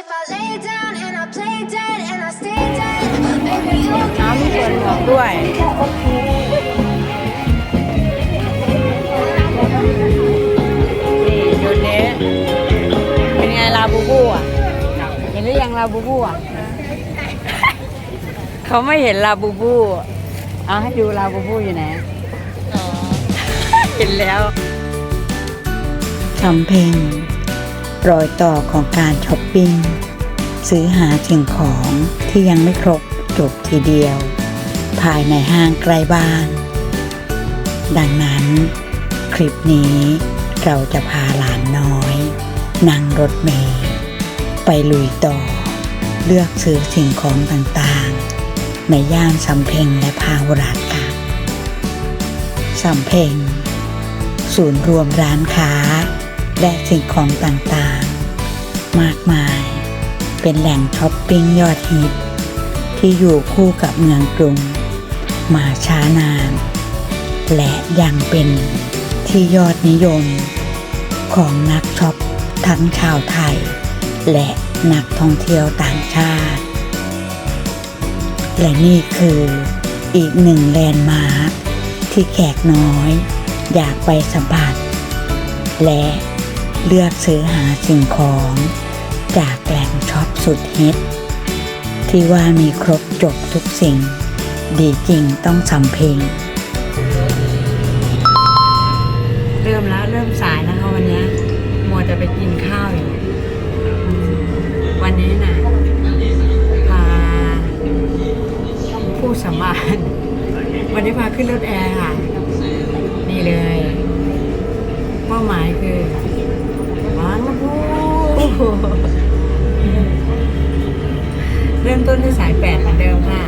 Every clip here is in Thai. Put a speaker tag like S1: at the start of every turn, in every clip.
S1: if I lay down and I play dead and I stay dead, maybe you'll
S2: น้ำมีส่วนหอมด้วย นี่จุดนี้เป็นไงลาบูบูอะ เห็นหรือยังลาบูบูอะ เขาไม่เห็นลาบูบูเอาให้ดูลาบูบูอยู่ไหน เห็นแล้ว สำเพ็ง รอยต่อของการช้อปปิ้งซื้อหาสิ่งของที่ยังไม่ครบจบทีเดียว ภายในห้างใกล้บ้าน ดังนั้น คลิปนี้เราจะพาหลานน้อย นั่งรถเมล์ไปลุยต่อ เลือกซื้อสิ่งของต่างๆ ในย่านสำเพ็งและพาวราชค่ะสำเพ็งศูนย์รวมร้านค้า และสิ่งของต่างๆ มากมาย เป็นแหล่งช้อปปิ้งยอดฮิต ที่อยู่คู่กับเมืองกรุง มาช้านาน และยังเป็นที่ยอดนิยม ของนักช็อปทั้งชาวไทย และนักท่องเที่ยวต่างชาติ และนี่คืออีกหนึ่งแลนด์มาร์คที่แขกน้อย อยากไปสัมผัสและ เลือกซื้อหาสิ่งของ จากแหล่งช็อปสุดฮิตที่ว่ามีครบจบทุกสิ่ง ดีจริงต้องสำเพ็งเริ่มแล้วเริ่มสายแล้วค่ะวันนี้มัวจะไปกินข้าวอยู่วันนี้นะพาผู้สมานวันนี้พาขึ้นรถแอร์ค่ะ นี่เลย เป้าหมายคือ เริ่มต้นที่สายแปดเหมือนเดิมค่ะ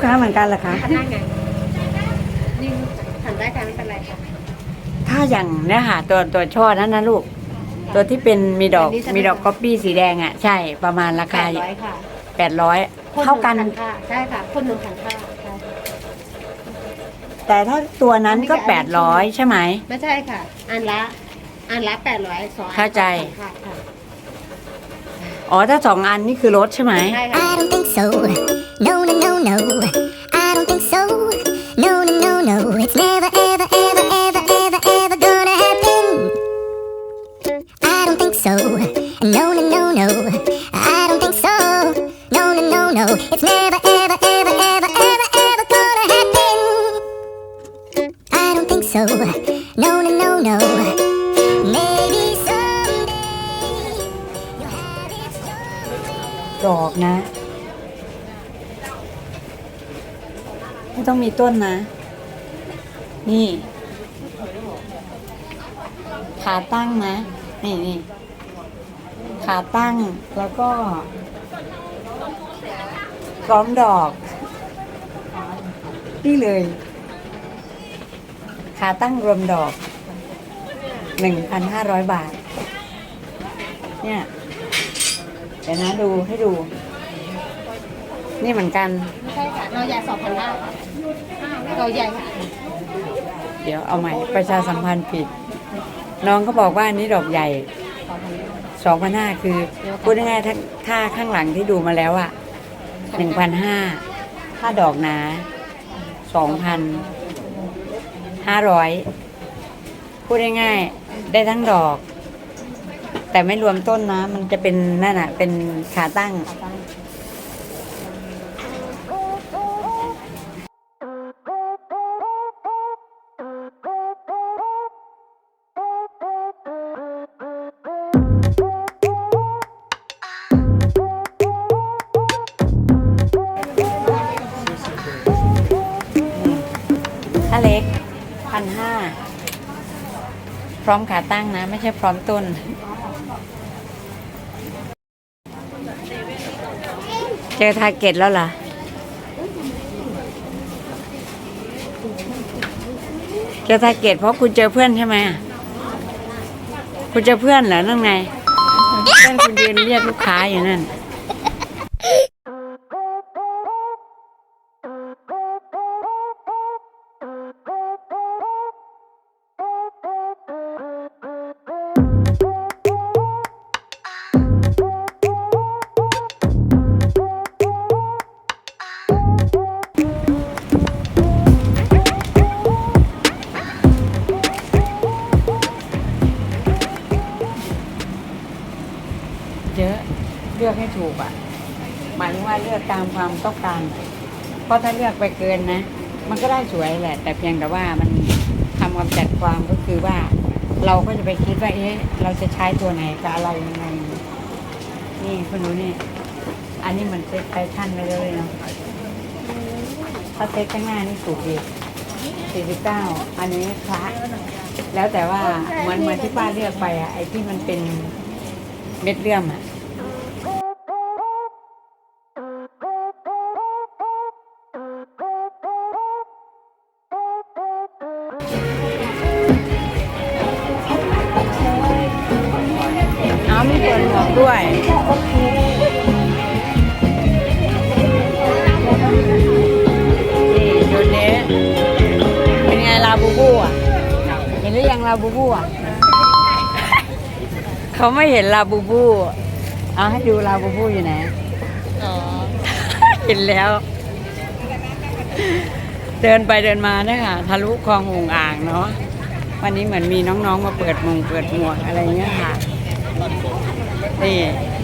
S2: กค้าเหมือนกันเหรอคะ
S3: พนักงานนี่ทำได้ค่ะไม่เป็นไรค่ะ
S2: ถ้าอย่างเนื้อหาตัวตัวช่อนั้นนะลูก ตัวที่เป็นมีดอก
S3: อันนี้ใช่ไหม
S2: มีดอกก๊อปปี้สีแดงอะ ใช่ประมาณรา
S3: แป
S2: คา
S3: ดร้อยค่ะ
S2: แปดร้อยเท่ากัน
S3: คหงพัค่ะ ใช่ค่ะ คนหนึ่งพันค่าใช่ค่ะ
S2: แต่ถ้าตัวนั้นก็
S3: อันนี้
S2: แป
S3: ก็
S2: ดร้อยใช่ไหม
S3: ไม่ใช่ค่ะ อันละ อันละแปดร้อยสองอัน
S2: เข้าใจ
S3: ค่ะค่ะ
S2: อ๋อถ้าสองอันนี่คือลดใช่ไหม
S3: ใช่ค่ะ
S4: I don't think so. No, no, no, no.
S2: ไม่ต้องมีต้นนะ นี่ ขาตั้งนะ นี่นี่ขาตั้งแล้วก็พร้อมดอก นี่เลย ขาตั้งรวมดอกหนึ่งพันห้าร้อยบาท เนี่ยเดี๋ยวนะดูให้ดู นี่เหมือนกัน
S3: ใช่ค่ะ เราสองพันห้า เราใหญ่ค่ะ
S2: เดี๋ยวเอาใหม่ประชาสัมพันธ์ผิด น้องก็บอกว่าอันนี้ดอกใหญ่สองพันห้าคือพูดง่ายๆถ้าถ้าข้างหลังที่ดูมาแล้วอะหนึ่งพันห้าถ้าดอกหนาสองพันห้าร้อยพูดง่ายๆได้ทั้งดอก แต่ไม่รวมต้นนะ มันจะเป็นนั่นอะเป็นขาตั้ง ถ้าเล็กพันห้าพร้อมขาตั้งนะ ไม่ใช่พร้อมต้นเจอทาเก็ตแล้วเหรอเจอทาเก็ตเพราะคุณเจอเพื่อนใช่ไหมคุณเจอเพื่อนเหรอนั่นไงเพื่อนคุณยืนเรียกลูกค้าอยู่นั่น ลือกตามความต้องการ เพราะถ้าเลือกไปเกินนะ มันก็ได้สวยแหละ แต่เพียงแต่ว่ามันทำความจัดความก็คือว่า เราก็จะไปคิดว่าเอ๊ะเราจะใช้ตัวไหนกับอะไรยังไง นี่คุณรู้นี่ อันนี้เหมือนเซ็ตไฟชั่นไปเลยเนาะถ้าเซ็ตข้างหน้านี่ถูกดีสี่สิบเก้าอันนี้คละแล้วแต่ว่าเหมือนเหมือนที่ป้าเลือกไปอะไอ้ที่มันเป็นเม็ดเลื่อมอะ หมวกด้วย นี่จุดนี้เป็นไงลาบูบูอะ เห็นหรือยังลาบูบูอะ เขาไม่เห็นลาบูบู เอาให้ดูลาบูบูอยู่ไหน
S3: อ๋อ
S2: เห็นแล้ว เดินไปเดินมาเนี่ยค่ะทะลุคลองหงอ่างเนาะวันนี้เหมือนมีน้องๆมาเปิดมงเปิดหมวกอะไรเงี้ยค่ะ นี่